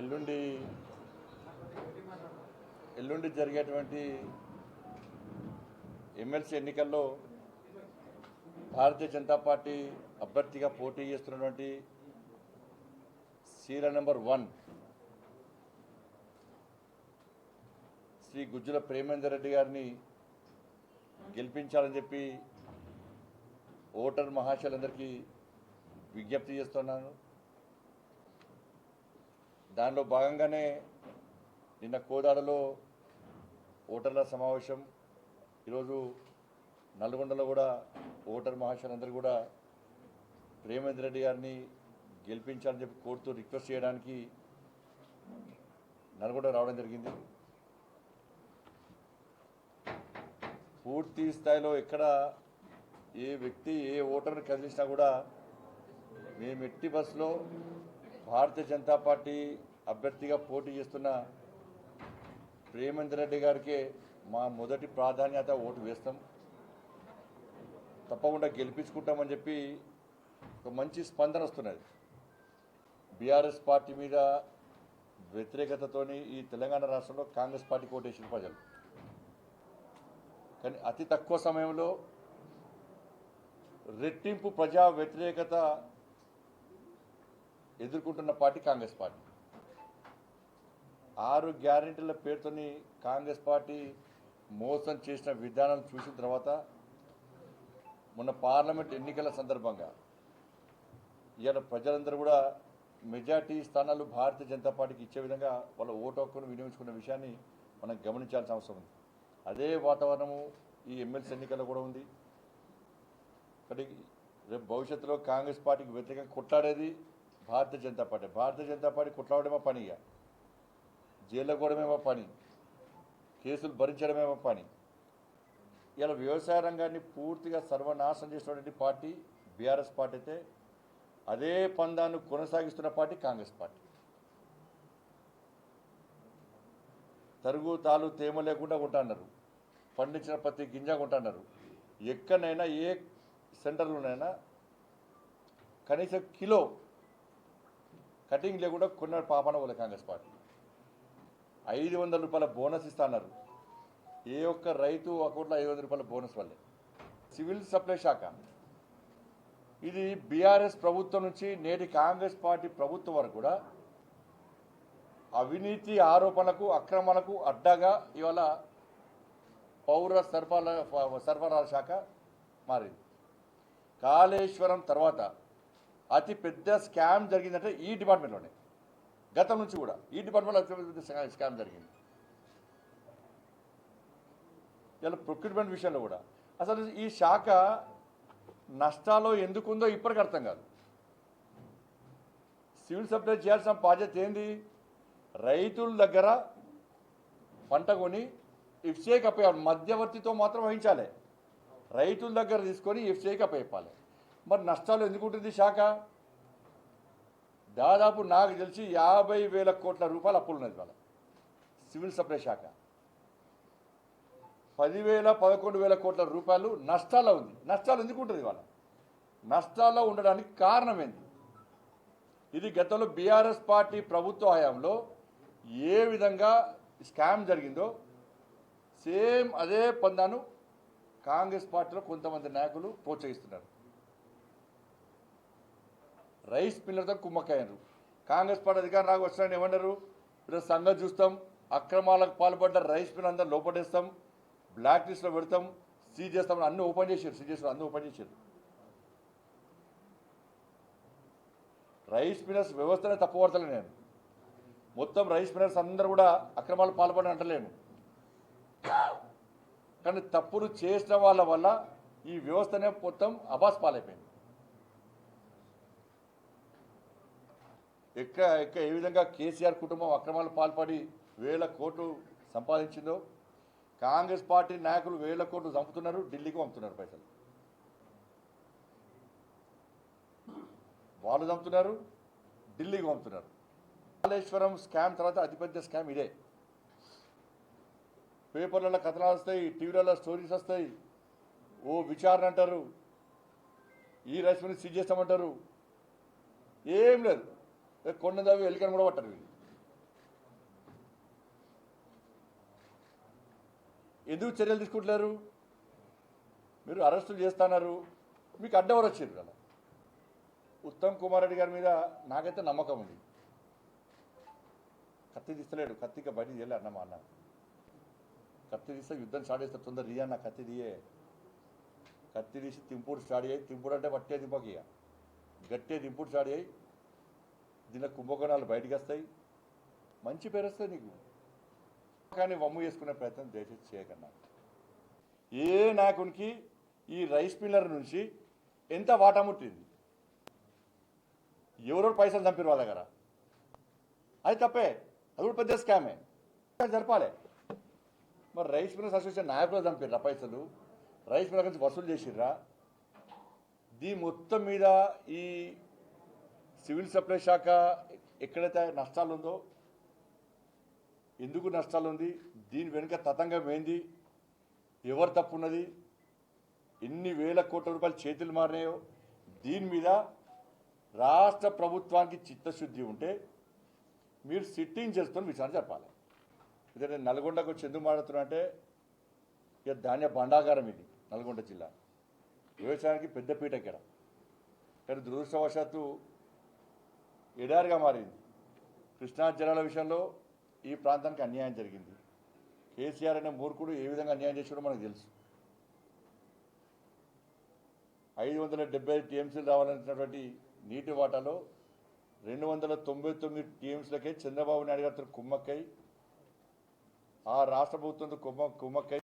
ఎల్లుండి ఎల్లుండి జరిగేటువంటి ఎమ్మెల్సీ ఎన్నికల్లో భారతీయ జనతా పార్టీ అభ్యర్థిగా పోటీ చేస్తున్నటువంటి serial number one Shri Gujjula Premender Reddy గారిని గెలిపించాలని చెప్పి ఓటర్ మహాశయులందరికీ విజ్ఞప్తి చేస్తున్నాను. దానిలో భాగంగానే నిన్న కోదాడలో ఓటర్ల సమావేశం. ఈరోజు నల్గొండలో కూడా ఓటర్ మహాశయులందరూ కూడా ప్రేమేంద్ర రెడ్డి గారిని గెలిపించాలని చెప్పి కోరుతూ రిక్వెస్ట్ చేయడానికి నల్గొండ రావడం జరిగింది. పూర్తి స్థాయిలో ఎక్కడ ఏ వ్యక్తి ఏ ఓటర్ని కదిలించినా కూడా మేము ఎట్టి బస్సులో భారతీయ జనతా పార్టీ అభ్యర్థిగా పోటీ చేస్తున్న ప్రేమేందర్ రెడ్డి గారికే మా మొదటి ప్రాధాన్యత ఓటు వేస్తాం. తప్పకుండా గెలిపించుకుంటామని చెప్పి ఒక మంచి స్పందన వస్తున్నది. బీఆర్ఎస్ పార్టీ మీద వ్యతిరేకతతోని ఈ తెలంగాణ రాష్ట్రంలో కాంగ్రెస్ పార్టీకి ఓటేసిన ప్రజలు. కానీ అతి తక్కువ సమయంలో రెట్టింపు ప్రజా వ్యతిరేకత ఎదుర్కొంటున్న పార్టీ కాంగ్రెస్ పార్టీ. ఆరు గ్యారెంటీల పేరుతోని కాంగ్రెస్ పార్టీ మోసం చేసిన విధానం చూసిన తర్వాత మొన్న పార్లమెంట్ ఎన్నికల సందర్భంగా ఇవాళ ప్రజలందరూ కూడా మెజార్టీ స్థానాలు భారతీయ జనతా పార్టీకి ఇచ్చే విధంగా వాళ్ళ ఓటు హక్కును వినియోగించుకున్న విషయాన్ని మనం గమనించాల్సిన అవసరం ఉంది. అదే వాతావరణము ఈ ఎమ్మెల్సీ ఎన్నికల్లో కూడా ఉంది. కాబట్టి రేపు భవిష్యత్తులో కాంగ్రెస్ పార్టీకి వ్యతిరేకంగా కొట్లాడేది భారతీయ జనతా పార్టీ. భారతీయ జనతా పార్టీ కొట్లాడమే పని ఇక జైల్లో కూడమేమో పని. కేసులు భరించడమేమో పని. ఇలా వ్యవసాయ రంగాన్ని పూర్తిగా సర్వనాశనం చేసినటువంటి పార్టీ బీఆర్ఎస్ పార్టీ అయితే అదే పందాన్ని కొనసాగిస్తున్న పార్టీ కాంగ్రెస్ పార్టీ. తరుగు తాలు తేమ లేకుండా కొంటున్నారు పండించిన ప్రతి గింజ కొంటున్నారు ఎక్కడైనా ఏ సెంటర్లోనైనా కనీసం కిలో కటింగ్ లేకుండా కొన్న పాపన కాంగ్రెస్ పార్టీ. ఐదు వందల రూపాయల బోనస్ ఇస్తున్నారు. ఏ ఒక్క రైతు అకౌంట్లో ఐదు వందల రూపాయల బోనస్ వల్లే. సివిల్ సప్లై శాఖ. ఇది బీఆర్ఎస్ ప్రభుత్వం నుంచి నేటి కాంగ్రెస్ పార్టీ ప్రభుత్వం వరకు కూడా అవినీతి ఆరోపణలకు అక్రమాలకు అడ్డగా ఇవాళ పౌర సరఫరా సరఫరాల శాఖ మారింది. కాళేశ్వరం తర్వాత అతి పెద్ద స్కామ్ జరిగిందంటే ఈ డిపార్ట్మెంట్లోనే. గతం నుంచి కూడా. ఈ డిపార్ట్మెంట్లో స్కామ్ జరిగింది. ఇలా ప్రొక్యూర్మెంట్ విషయంలో కూడా. అసలు ఈ శాఖ నష్టాలు ఎందుకుందో ఇప్పటికి అర్థం కాదు. సివిల్ సప్లై చేయాల్సిన బాధ్యత ఏంది? రైతుల దగ్గర పంట కొని ఇఫ్సేక్ అప్పయ్యాలి మధ్యవర్తితో మాత్రం వహించాలి. రైతుల దగ్గర తీసుకొని ఇఫ్సేక్ అప్పయ్యాలి మరి నష్టాలు ఎందుకు ఉంటుంది శాఖ? దాదాపు నాకు తెలిసి యాభై వేల కోట్ల రూపాయలు అప్పులు ఉన్నది వాళ్ళ సివిల్ సప్లై శాఖ. పదివేల పదకొండు వేల కోట్ల రూపాయలు నష్టాల్లో ఉంది. నష్టాలు ఎందుకు ఉంటుంది వాళ్ళ నష్టాల్లో ఉండడానికి కారణం ఏంది ఇది గతంలో బీఆర్ఎస్ పార్టీ ప్రభుత్వ హయాంలో ఏ విధంగా స్కామ్ జరిగిందో సేమ్ అదే పందాను కాంగ్రెస్ పార్టీలో కొంతమంది నాయకులు ప్రోత్సహిస్తున్నారు. రైస్ పిల్లలతో కుమ్మక్కయ్యారు. కాంగ్రెస్ పార్టీ అధికారం రాక వచ్చిన ఏమన్నారు? ఈరోజు సంగతి చూస్తాం అక్రమాలకు పాల్పడ్డ రైస్ మిల్ అందరూ లోపడేస్తాం బ్లాక్ లిస్ట్లో పెడతాం సీజ్ చేస్తాం అన్ని ఓపెన్ చేశారు సీజ్ చేస్తారు అన్ని ఓపెన్ చేశారు. రైస్ మిల్లర్స్ వ్యవస్థనే తప్పుపడతలే నేను. మొత్తం రైస్ మిల్లర్స్ అందరూ కూడా అక్రమాలు పాల్పడని అంటలేను. కానీ తప్పులు చేసిన వాళ్ళ వల్ల ఈ వ్యవస్థనే మొత్తం అబాస్ పాలైపోయింది. ఎక్క ఎక్క ఏ విధంగా కేసీఆర్ కుటుంబం అక్రమాలు పాల్పడి వేల కోట్లు సంపాదించిందో కాంగ్రెస్ పార్టీ నాయకులు వేల కోట్లు చంపుతున్నారు ఢిల్లీకి పంపుతున్నారు పైసలు. వాళ్ళు చంపుతున్నారు ఢిల్లీకి పంపుతున్నారు. కాళేశ్వరం స్కామ్ తర్వాత అతిపెద్ద స్కామ్ ఇదే. పేపర్లలో కథనాలు వస్తాయి టీవీలలో స్టోరీస్ వస్తాయి. ఓ విచారణ అంటారు ఈ రైస్ సీజ్ చేస్తామంటారు. ఏం లేదు. కొండ దావి వెళ్ళి కూడా పట్టారు వీళ్ళు. ఎందుకు చర్యలు తీసుకుంటున్నారు మీరు అరెస్టులు చేస్తున్నారు. మీకు అడ్డెవరు వచ్చారు కదా ఉత్తమ్ కుమార్ రెడ్డి గారి మీద నాకైతే నమ్మకం ఉంది. కత్తి తీస్తలేడు. కత్తిగా బయట తీయలే అన్న మా అన్న. కత్తి తీస్తే యుద్ధం స్టార్ట్ చేస్తే తొందర రియా నా కత్తి తీయే. కత్తి తీసి తింపుడు స్టార్ట్ చేయి. తింపుడు అంటే పట్టే దింపకి ఇక. గట్టే దింపుడు స్టార్ట్ చేయి. దీనిలో కుంభకోణాలు బయటికి వస్తాయి. మంచి పేరు వస్తుంది నీకు. కానీ వమ్ము చేసుకునే ప్రయత్నం దయచేసి చేయకన్నా. ఏ నాయకునికి ఈ రైస్ మిల్లర్ నుంచి ఎంత వాటా ముట్టింది? ఎవరో పైసలు చంపారు వాళ్ళ దగ్గర? అది తప్పే. అది కూడా పెద్ద స్కామే. జరపాలి. మరి రైస్ మిల్లర్స్ అసోసియేషన్ నాయకులు చంపారు పైసలు? రైస్ మిల్లర్ నుంచి వసూలు చేసిర్రా? దీని మొత్తం మీద ఈ సివిల్ సప్లై శాఖ ఎక్కడైతే నష్టాలు ఉందో ఎందుకు నష్టాలు ఉంది దీని వెనుక తతంగం ఏంది ఎవరు తప్పు ఉన్నది ఎన్ని వేల కోట్ల రూపాయలు చేతులు మారినాయో దీని మీద రాష్ట్ర ప్రభుత్వానికి చిత్తశుద్ధి ఉంటే మీరు సిట్టింగ్ చేసుకొని విచారణ చెప్పాలి ఇదే నేను నల్గొండకు వచ్చి ఎందుకు మాట్లాడుతున్నా అంటే ఇక ధాన్య భండాగారం ఇది నల్గొండ జిల్లా. వ్యవసాయానికి పెద్దపీట ఇక్కడ కానీ దురదృష్టవశాత్తు ఎడారిగా మారింది. కృష్ణా జలాల విషయంలో ఈ ప్రాంతానికి అన్యాయం జరిగింది. కేసీఆర్ అనే మూర్ఖుడు ఏ విధంగా అన్యాయం చేసాడో మనకు తెలుసు. ఐదు వందల డెబ్బై టీఎంసీలు రావాలనుకున్నటువంటి నీటి వాటాలో రెండు వందల తొంభై తొమ్మిది టీఎంసీలకే చంద్రబాబు నాయుడు గారితో కుమ్మక్కై ఆ రాష్ట్ర ప్రభుత్వంతో కుమ్మ కుమ్మక్కై